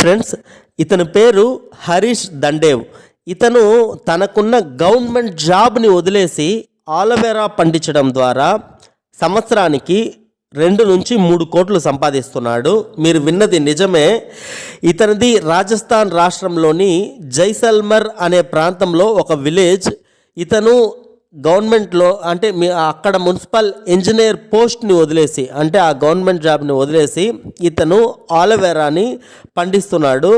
Friends ఇతని పేరు హరీష్ దండేవ్. ఇతను తనకున్న గవర్నమెంట్ జాబ్ని వదిలేసి ఆలవేరా పండించడం ద్వారా సంవత్సరానికి రెండు నుంచి మూడు కోట్లు సంపాదిస్తున్నాడు. మీరు విన్నది నిజమే. ఇతనిది రాజస్థాన్ రాష్ట్రంలోని జైసల్మర్ అనే ప్రాంతంలో ఒక విలేజ్. ఇతను గవర్నమెంట్లో అంటే మీ అక్కడ మున్సిపల్ ఇంజనీర్ పోస్ట్ని వదిలేసి అంటే ఆ గవర్నమెంట్ జాబ్ని వదిలేసి ఇతను ఆలవేరాని పండిస్తున్నాడు.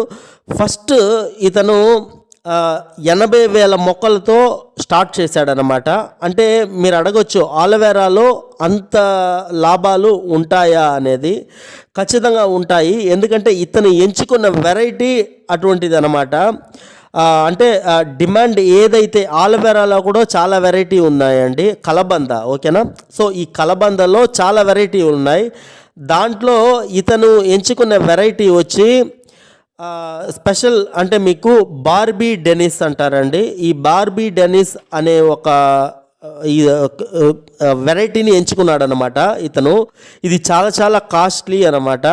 ఫస్ట్ ఇతను ఎనభై వేల మొక్కలతో స్టార్ట్ చేశాడనమాట అంటే మీరు అడగొచ్చు ఆలవేరాలో అంత లాభాలు ఉంటాయా అనేది. ఖచ్చితంగా ఉంటాయి. ఎందుకంటే ఇతను ఎంచుకున్న వెరైటీ అటువంటిది అనమాట అంటే డిమాండ్ ఏదైతే ఆలవేరాలో కూడా చాలా వెరైటీ ఉన్నాయండి కలబంద ఓకేనా? సో ఈ కలబందలో చాలా వెరైటీ ఉన్నాయి. దాంట్లో ఇతను ఎంచుకున్న వెరైటీ వచ్చి స్పెషల్ అంటే మీకు బార్బీ డెనిస్ అంటారండి. ఈ బార్బీ డెనిస్ అనే ఒక వెరైటీని ఎంచుకున్నాడు అనమాట ఇతను. ఇది చాలా చాలా కాస్ట్లీ అనమాట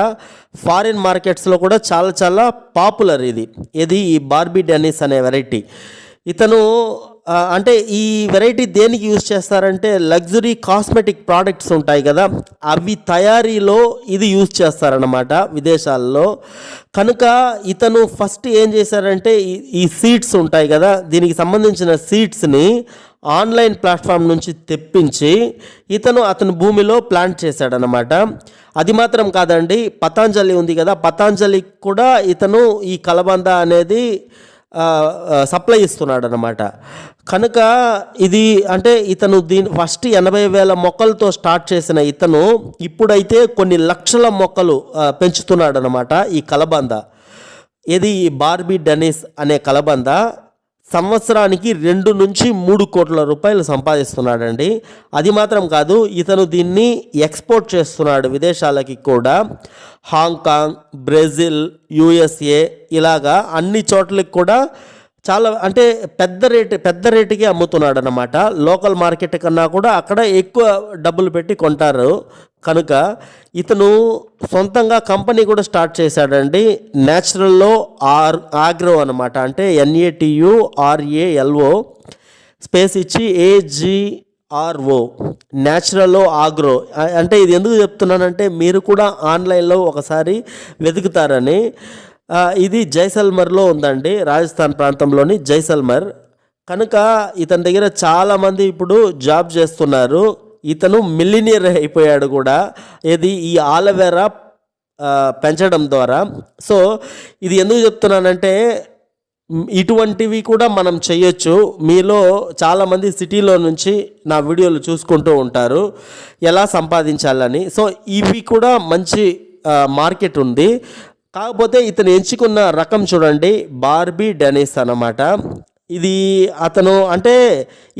ఫారిన్ మార్కెట్స్లో కూడా చాలా చాలా పాపులర్ ఇది. ఇది ఈ బార్బీ డెనిస్ అనే వెరైటీ ఇతను అంటే ఈ వెరైటీ దేనికి యూజ్ చేస్తారంటే లగ్జరీ కాస్మెటిక్ ప్రోడక్ట్స్ ఉంటాయి కదా అవి తయారీలో ఇది యూజ్ చేస్తారనమాట విదేశాల్లో. కనుక ఇతను ఫస్ట్ ఏం చేశారంటే ఈ- ఈ సీడ్స్ ఉంటాయి కదా దీనికి సంబంధించిన సీడ్స్ని ఆన్లైన్ ప్లాట్ఫామ్ నుంచి తెప్పించి ఇతను అతని భూమిలో ప్లాంట్ చేశాడనమాట అది మాత్రం కాదండి పతాంజలి ఉంది కదా పతాంజలికి కూడా ఇతను ఈ కలబంద అనేది సప్లై ఇస్తున్నాడు అనమాట కనుక ఇది అంటే ఇతను దీని ఫస్ట్ ఎనభై వేల మొక్కలతో స్టార్ట్ చేసిన ఇతను ఇప్పుడైతే కొన్ని లక్షల మొక్కలు పెంచుతున్నాడనమాట పెంచుతున్నాడు అనమాట ఈ కలబంద. ఇది ఈ బార్బీ డెనిస్ అనే కలబంద. సంవత్సరానికి రెండు నుంచి మూడు కోట్ల రూపాయలు సంపాదిస్తున్నాడండి. అది మాత్రం కాదు ఇతను దీన్ని ఎక్స్పోర్ట్ చేస్తున్నాడు విదేశాలకి కూడా. హాంకాంగ్ బ్రెజిల్ యుఎస్ఏ ఇలాగా అన్ని చోట్లకి కూడా చాలా అంటే పెద్ద రేటు పెద్ద రేటుకి అమ్ముతున్నాడు అనమాట లోకల్ మార్కెట్ కన్నా కూడా అక్కడ ఎక్కువ డబ్బులు పెట్టి కొంటారు. కనుక ఇతను సొంతంగా కంపెనీ కూడా స్టార్ట్ చేశాడండి. న్యాచురల్లో ఆర్ ఆగ్రో అనమాట అంటే ఎన్ఏటియు ఆర్ఏఎల్ఓ స్పేస్ ఇచ్చి ఏజిఆర్ఓ న్యాచురల్లో ఆగ్రో. అంటే ఇది ఎందుకు చెప్తున్నానంటే మీరు కూడా ఆన్లైన్లో ఒకసారి వెతుకుతారని. ఇది జైసల్మర్లో ఉందండి రాజస్థాన్ ప్రాంతంలోని జైసల్మర్. కనుక ఇతని దగ్గర చాలామంది ఇప్పుడు జాబ్ చేస్తున్నారు. ఇతను మిల్లినియర్ అయిపోయాడు కూడా. ఇది ఈ ఆలవేరా పెంచడం ద్వారా. సో ఇది ఎందుకు చెప్తున్నానంటే ఇటువంటివి కూడా మనం చేయొచ్చు. మీలో చాలామంది సిటీలో నుంచి నా వీడియోలు చూసుకుంటూ ఉంటారు. ఎలా సంపాదించాలని. సో ఇవి కూడా మంచి మార్కెట్ ఉంది. కాకపోతే ఇతను ఎంచుకున్న రకం చూడండి బార్బీ డెనిస్ అన్నమాట. ఇది అతను అంటే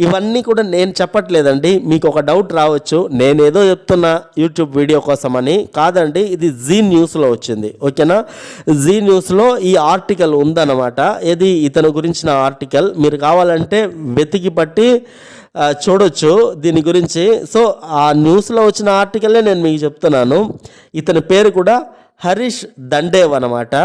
ఇవన్నీ కూడా నేను చెప్పట్లేదండి. మీకు ఒక డౌట్ రావచ్చు. నేనేదో చెప్తున్నా యూట్యూబ్ వీడియో కోసమని. కాదండి ఇది జీ న్యూస్లో వచ్చింది. ఓకేనా? జీ న్యూస్లో ఈ ఆర్టికల్ ఉందన్నమాట. ఇది ఇతను గురించిన ఆర్టికల్. మీరు కావాలంటే వెతికి పట్టి చూడొచ్చు దీని గురించి. సో ఆ న్యూస్లో వచ్చిన ఆర్టికలే నేను మీకు చెప్తున్నాను. ఇతని పేరు కూడా హరీష్ దండేవ్ అనమాట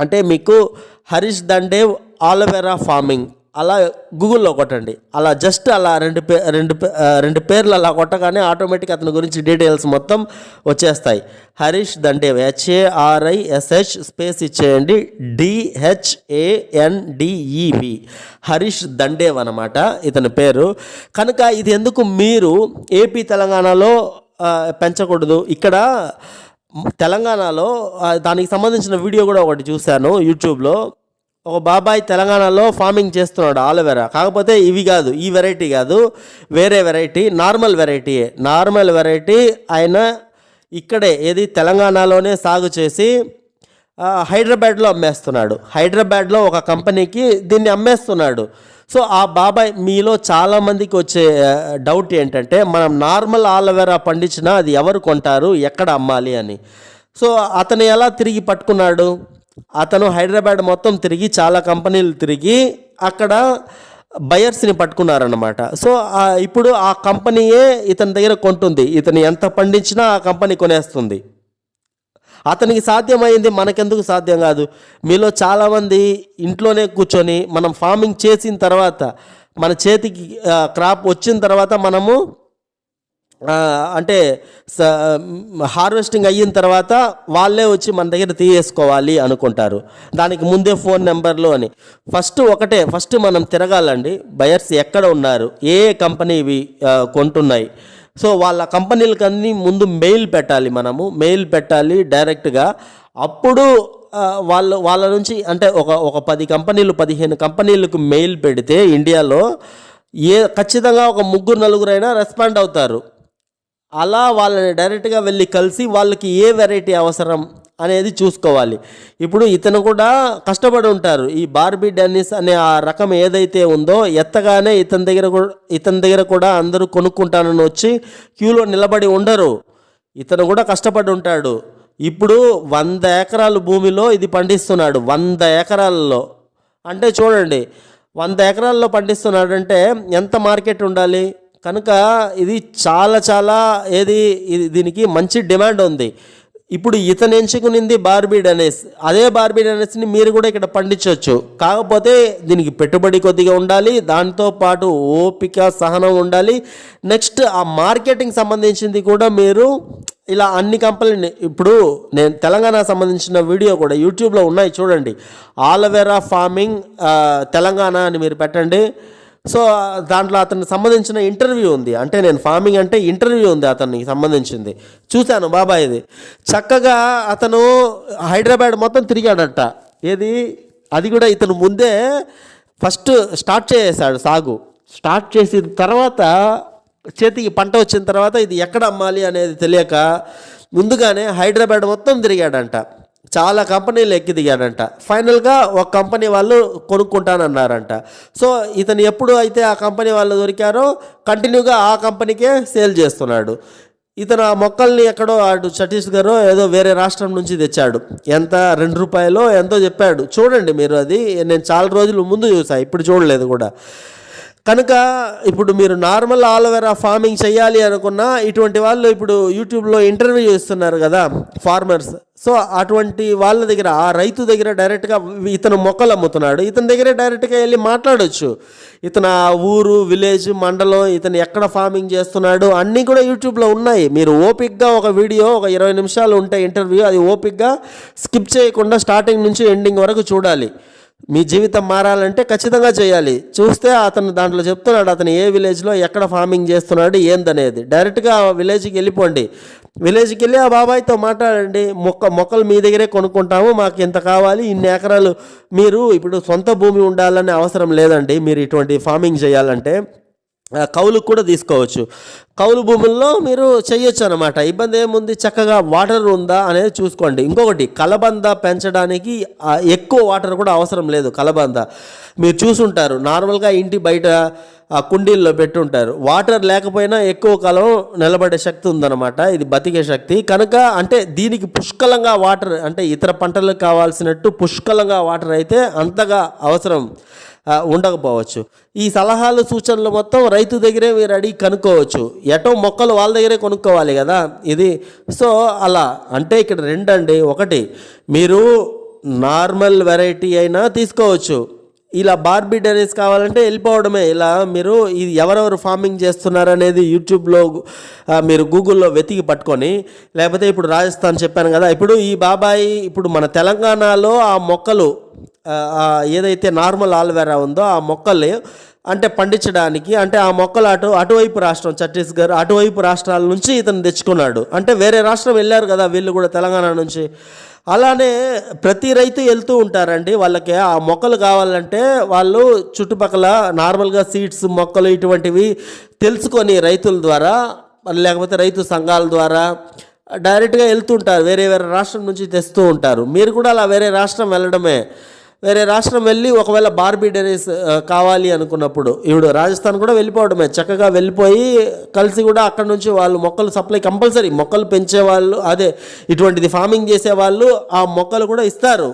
అంటే మీకు హరీష్ దండేవ్ ఆలోవెరా ఫార్మింగ్ అలా గూగుల్లో కొట్టండి. అలా జస్ట్ అలా రెండు పే రెండు పే- రెండు పేర్లు అలా కొట్టగానే ఆటోమేటిక్ అతని గురించి డీటెయిల్స్ మొత్తం వచ్చేస్తాయి. హరీష్ దండేవ్ హెచ్ఏఆర్ఐఎస్హెచ్ స్పేస్ ఇచ్చేయండి. డిహెచ్ఏఎన్డిఈవి హరీష్ దండేవ్ అనమాట ఇతని పేరు. కనుక ఇది ఎందుకు మీరు ఏపీ తెలంగాణలో పెంచకూడదు? ఇక్కడ తెలంగాణలో దానికి సంబంధించిన వీడియో కూడా ఒకటి చూశాను యూట్యూబ్లో. ఒక బాబాయ్ తెలంగాణలో ఫార్మింగ్ చేస్తున్నాడు ఆలోవెరా. కాకపోతే ఇవి కాదు ఈ వెరైటీ కాదు వేరే variety normal variety normal variety ఆయన ఇక్కడే ఏది తెలంగాణలోనే సాగు చేసి హైదరాబాద్లో అమ్మేస్తున్నాడు. హైదరాబాద్లో ఒక కంపెనీకి దీన్ని అమ్మేస్తున్నాడు. సో ఆ బాబాయ్ మీలో చాలామందికి వచ్చే డౌట్ ఏంటంటే మనం నార్మల్ ఆలవేరా పండించినా అది ఎవరు కొంటారు ఎక్కడ అమ్మాలి అని. సో అతను ఎలా తిరిగి పట్టుకున్నాడు? అతను హైదరాబాద్ మొత్తం తిరిగి చాలా కంపెనీలు తిరిగి అక్కడ బయర్స్ని పట్టుకున్నారనమాట సో ఇప్పుడు ఆ కంపెనీయే ఇతని దగ్గర కొంటుంది. ఇతను ఎంత పండించినా ఆ కంపెనీ కొనేస్తుంది. అతనికి సాధ్యమైంది మనకెందుకు సాధ్యం కాదు. మీలో చాలామంది ఇంట్లోనే కూర్చొని మనం ఫార్మింగ్ చేసిన తర్వాత మన చేతికి క్రాప్ వచ్చిన తర్వాత మనము అంటే హార్వెస్టింగ్ అయిన తర్వాత వాళ్ళే వచ్చి మన దగ్గర తీయేసుకోవాలి అనుకుంటారు. దానికి ముందే ఫోన్ నెంబర్లు అని. ఫస్ట్ ఒకటే ఫస్ట్ మనం తిరగాలండి. బయర్స్ ఎక్కడ ఉన్నారు? ఏ కంపెనీ ఇవి కొంటున్నాయి? సో వాళ్ళ కంపెనీలకన్నీ ముందు మెయిల్ పెట్టాలి మనము. మెయిల్ పెట్టాలి డైరెక్ట్గా. అప్పుడు వాళ్ళు వాళ్ళ నుంచి అంటే ఒక ఒక పది కంపెనీలు పదిహేను కంపెనీలకు మెయిల్ పెడితే ఇండియాలో ఏ ఖచ్చితంగా ఒక ముగ్గురు నలుగురైనా రెస్పాండ్ అవుతారు. అలా వాళ్ళని డైరెక్ట్గా వెళ్ళి కలిసి వాళ్ళకి ఏ వెరైటీ అవసరం? అనేది చూసుకోవాలి. ఇప్పుడు ఇతను కూడా కష్టపడి ఉంటారు. ఈ బార్బీ డెన్నిస్ అనే ఆ రకం ఏదైతే ఉందో ఎత్తగానే ఇతని దగ్గర కూడా ఇతని దగ్గర కూడా అందరూ కొనుక్కుంటానని వచ్చి క్యూలో నిలబడి ఉండరు. ఇతను కూడా కష్టపడి ఉంటాడు. ఇప్పుడు వంద ఎకరాల భూమిలో ఇది పండిస్తున్నాడు. వంద ఎకరాల్లో. అంటే చూడండి వంద ఎకరాల్లో పండిస్తున్నాడంటే ఎంత మార్కెట్ ఉండాలి? కనుక ఇది చాలా చాలా ఏది ఇది దీనికి మంచి డిమాండ్ ఉంది. ఇప్పుడు ఇతను ఎంచుకునింది బార్బీడ్ అనేస్. అదే బార్బీడ్ అనేస్ని మీరు కూడా ఇక్కడ పండించవచ్చు. కాకపోతే దీనికి పెట్టుబడి కొద్దిగా ఉండాలి దాంతో పాటు ఓపిక సహనం ఉండాలి. నెక్స్ట్ ఆ మార్కెటింగ్ సంబంధించింది కూడా మీరు ఇలా అన్ని కంపెనీని ఇప్పుడు నేను తెలంగాణ సంబంధించిన వీడియో కూడా యూట్యూబ్లో ఉన్నాయి చూడండి. ఆలవేరా ఫార్మింగ్ తెలంగాణ అని మీరు పెట్టండి. సో దాంట్లో అతనికి సంబంధించిన ఇంటర్వ్యూ ఉంది. అంటే నేను ఫార్మింగ్ అంటే ఇంటర్వ్యూ ఉంది అతనికి సంబంధించింది. చూశాను బాబాయ్ ఇది. చక్కగా అతను హైదరాబాద్ మొత్తం తిరిగాడట. ఏది? అది కూడా ఇతను ముందే ఫస్ట్ స్టార్ట్ చేసేసాడు సాగు. స్టార్ట్ చేసిన తర్వాత చేతికి పంట వచ్చిన తర్వాత ఇది ఎక్కడ అమ్మాలి అనేది తెలియక ముందుగానే హైదరాబాద్ మొత్తం తిరిగాడంట. చాలా కంపెనీలు ఎక్కి దిగాడంట. ఫైనల్గా ఒక కంపెనీ వాళ్ళు కొనుక్కుంటానన్నారంట. సో ఇతను ఎప్పుడు అయితే ఆ కంపెనీ వాళ్ళు దొరికారో కంటిన్యూగా ఆ కంపెనీకే సేల్ చేస్తున్నాడు. ఇతను ఆ మొక్కల్ని ఎక్కడో అటు ఛత్తీస్గఢ్ ఏదో వేరే రాష్ట్రం నుంచి తెచ్చాడు. ఎంత? రెండు రూపాయలో ఎంతో చెప్పాడు. చూడండి మీరు అది. నేను చాలా రోజులు ముందు చూసా ఇప్పుడు చూడలేదు కూడా. కనుక ఇప్పుడు మీరు నార్మల్ ఆలోవెరా ఫార్మింగ్ చేయాలి అనుకున్నా ఇటువంటి వాళ్ళు ఇప్పుడు యూట్యూబ్లో ఇంటర్వ్యూ చేస్తున్నారు కదా ఫార్మర్స్. సో అటువంటి వాళ్ళ దగ్గర ఆ రైతు దగ్గర డైరెక్ట్గా ఇతను మొక్కలు అమ్ముతున్నాడు. ఇతని దగ్గరే డైరెక్ట్గా వెళ్ళి మాట్లాడొచ్చు. ఇతను ఆ ఊరు విలేజ్ మండలం ఇతను ఎక్కడ ఫార్మింగ్ చేస్తున్నాడు అన్నీ కూడా యూట్యూబ్లో ఉన్నాయి. మీరు ఓపిక్గా ఒక వీడియో ఒక ఇరవై నిమిషాలు ఉంటే ఇంటర్వ్యూ అది ఓపిక్గా స్కిప్ చేయకుండా స్టార్టింగ్ నుంచి ఎండింగ్ వరకు చూడాలి. మీ జీవితం మారాలంటే ఖచ్చితంగా చేయాలి. చూస్తే అతను దాంట్లో చెప్తున్నాడు అతను ఏ విలేజ్లో ఎక్కడ ఫార్మింగ్ చేస్తున్నాడు ఏందనేది. డైరెక్ట్గా ఆ విలేజ్కి వెళ్ళిపోండి. విలేజ్కి వెళ్ళి ఆ బాబాయ్తో మాట్లాడండి. మొక్క మొక్కలు మీ దగ్గరే కొనుక్కుంటాము మాకు ఇంత కావాలి ఇన్ని ఎకరాలు మీరు ఇప్పుడు సొంత భూమి ఉండాలనే అవసరం లేదండి. మీరు ఇటువంటి ఫార్మింగ్ చేయాలంటే కౌలుకు కూడా తీసుకోవచ్చు. కౌలు భూముల్లో మీరు చేయొచ్చు అనమాట ఇబ్బంది ఏముంది? చక్కగా వాటర్ ఉందా అనేది చూసుకోండి. ఇంకొకటి కలబంద పెంచడానికి ఎక్కువ వాటర్ కూడా అవసరం లేదు కలబంద. మీరు చూసుంటారు. నార్మల్గా ఇంటి బయట ఆ కుండీల్లో పెట్టుంటారు. వాటర్ లేకపోయినా ఎక్కువ కాలం నిలబడే శక్తి ఉందన్నమాట. ఇది బతికే శక్తి. కనుక అంటే దీనికి పుష్కలంగా వాటర్ అంటే ఇతర పంటలకు కావాల్సినట్టు పుష్కలంగా వాటర్ అయితే అంతగా అవసరం ఉండకపోవచ్చు. ఈ సలహాలు సూచనలు మొత్తం రైతు దగ్గరే మీరు అడిగి కనుక్కోవచ్చు. ఎటో మొక్కలు వాళ్ళ దగ్గరే కొనుక్కోవాలి కదా ఇది. సో అలా అంటే ఇక్కడ రెండండి. ఒకటి మీరు నార్మల్ వెరైటీ అయినా తీసుకోవచ్చు. ఇలా బార్బీ డెనిస్ కావాలంటే వెళ్ళిపోవడమే. ఇలా మీరు ఇది ఎవరెవరు ఫార్మింగ్ చేస్తున్నారు అనేది యూట్యూబ్లో మీరు గూగుల్లో వెతికి పట్టుకొని లేకపోతే ఇప్పుడు రాజస్థాన్ చెప్పాను కదా ఇప్పుడు ఈ బాబాయి ఇప్పుడు మన తెలంగాణలో ఆ మొక్కలు ఏదైతే నార్మల్ ఆల్వేరా ఉందో ఆ మొక్కలు అంటే పండించడానికి అంటే ఆ మొక్కలు అటు అటువైపు రాష్ట్రం ఛత్తీస్గఢ్ అటువైపు రాష్ట్రాల నుంచి ఇతను తెచ్చుకున్నాడు. అంటే వేరే రాష్ట్రం వెళ్ళారు కదా వీళ్ళు కూడా తెలంగాణ నుంచి. అలానే ప్రతి రైతు వెళ్తూ ఉంటారండి. వాళ్ళకి ఆ మొక్కలు కావాలంటే వాళ్ళు చుట్టుపక్కల నార్మల్గా సీడ్స్ మొక్కలు ఇటువంటివి తెలుసుకొని రైతుల ద్వారా లేకపోతే రైతు సంఘాల ద్వారా డైరెక్ట్గా వెళ్తుంటారు వేరే వేరే రాష్ట్రం నుంచి తెస్తూ ఉంటారు. మీరు కూడా అలా వేరే రాష్ట్రం వెళ్ళడమే. వేరే రాష్ట్రం వెళ్ళి ఒకవేళ బార్బీ డెరీస్ కావాలి అనుకున్నప్పుడు ఇప్పుడు రాజస్థాన్ కూడా వెళ్ళిపోవడమే. చక్కగా వెళ్ళిపోయి కలిసి కూడా అక్కడ నుంచి వాళ్ళు మొక్కలు సప్లై కంపల్సరీ మొక్కలు పెంచే వాళ్ళు అదే ఇటువంటిది ఫార్మింగ్ చేసే వాళ్ళు ఆ మొక్కలు కూడా ఇస్తారు.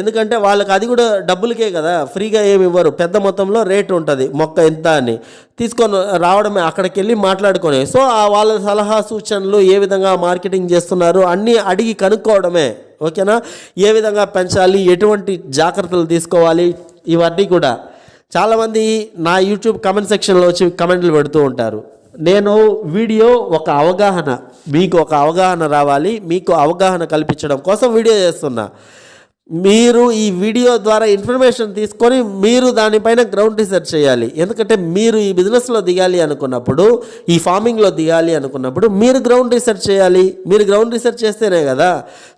ఎందుకంటే వాళ్ళకి అది కూడా డబ్బులకే కదా ఫ్రీగా ఏమి ఇవ్వరు. పెద్ద మొత్తంలో రేట్ ఉంటుంది మొక్క ఎంత అని. తీసుకొని రావడమే అక్కడికి వెళ్ళి మాట్లాడుకొని. సో ఆ వాళ్ళ సలహా సూచనలు ఏ విధంగా మార్కెటింగ్ చేస్తున్నారు అన్నీ అడిగి కనుక్కోవడమే. ఓకేనా? ఏ విధంగా పెంచాలి? ఎటువంటి జాగ్రత్తలు తీసుకోవాలి? ఇవన్నీ కూడా చాలామంది నా యూట్యూబ్ కమెంట్ సెక్షన్లో వచ్చి కమెంట్లు పెడుతూ ఉంటారు. నేను వీడియో ఒక అవగాహన మీకు ఒక అవగాహన రావాలి మీకు అవగాహన కల్పించడం కోసం వీడియో చేస్తున్నా. మీరు ఈ వీడియో ద్వారా ఇన్ఫర్మేషన్ తీసుకొని మీరు దానిపైన గ్రౌండ్ రీసెర్చ్ చేయాలి. ఎందుకంటే మీరు ఈ బిజినెస్లో దిగాలి అనుకున్నప్పుడు ఈ ఫార్మింగ్లో దిగాలి అనుకున్నప్పుడు మీరు గ్రౌండ్ రీసెర్చ్ చేయాలి. మీరు గ్రౌండ్ రీసెర్చ్ చేస్తేనే కదా.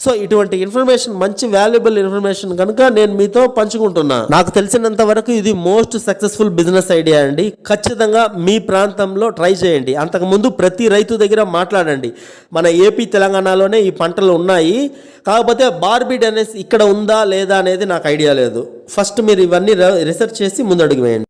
సో ఇటువంటి ఇన్ఫర్మేషన్ మంచి వాల్యుబుల్ ఇన్ఫర్మేషన్ కనుక నేను మీతో పంచుకుంటున్నా. నాకు తెలిసినంత వరకు ఇది మోస్ట్ సక్సెస్ఫుల్ బిజినెస్ ఐడియా అండి. ఖచ్చితంగా మీ ప్రాంతంలో ట్రై చేయండి. అంతకుముందు ప్రతి రైతు దగ్గర మాట్లాడండి. మన ఏపీ తెలంగాణలోనే ఈ పంటలు ఉన్నాయి. కాకపోతే బార్బిడ్ అనేసి ఇక్కడ ఉందా లేదా అనేది నాకు ఐడియా లేదు. ఫస్ట్ మీరు ఇవన్నీ రీసెర్చ్ చేసి ముందడుగు వేయండి.